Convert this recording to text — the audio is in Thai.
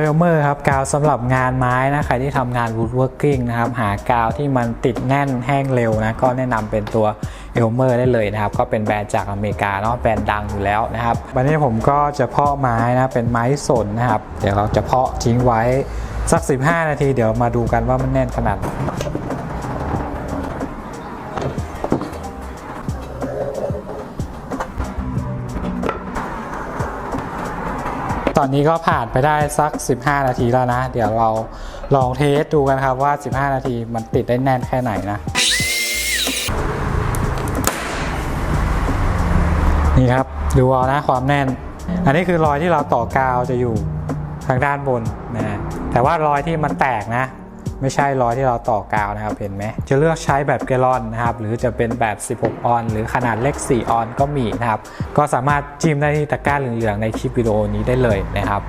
เอลเมอร์ครับกาวสำหรับงานไม้นะใครที่ทำงาน woodworking นะครับหากาวที่มันติดแน่นแห้งเร็วนะก็แนะนำเป็นตัวเอลเมอร์ได้เลยนะครับ ก็เป็นแบรนด์จากอเมริกาเนาะแบรนด์ดังอยู่แล้วนะครับวันนี้ผมก็จะเพาะไม้นะเป็นไม้สนนะครับ เดี๋ยวเราจะเพาะทิ้งไว้สัก 15 นาที เดี๋ยวมาดูกันว่ามันแน่นขนาดไหน ตอนนี้ก็ผ่านไปได้สัก 15 นาทีแล้วนะ เดี๋ยวเราลองเทสดูกันครับว่า 15 นาทีมันติดได้แน่นแค่ไหนนะ นี่ครับดูเอานะความแน่น อันนี้คือรอยที่เราต่อกาวจะอยู่ทางด้านบนนะแต่ว่ารอยที่มันแตกนะ ไม่ใช่รอยที่เราต่อกาวนะครับเห็นไหมจะเลือกใช้แบบแกลลอนนะครับหรือจะเป็นแบบ 16 ออน หรือขนาดเล็ก 4 ออนก็มีนะครับก็สามารถจิ้มได้ที่ตะกร้าเหลืองๆในคลิปวิดีโอนี้ได้เลยนะครับ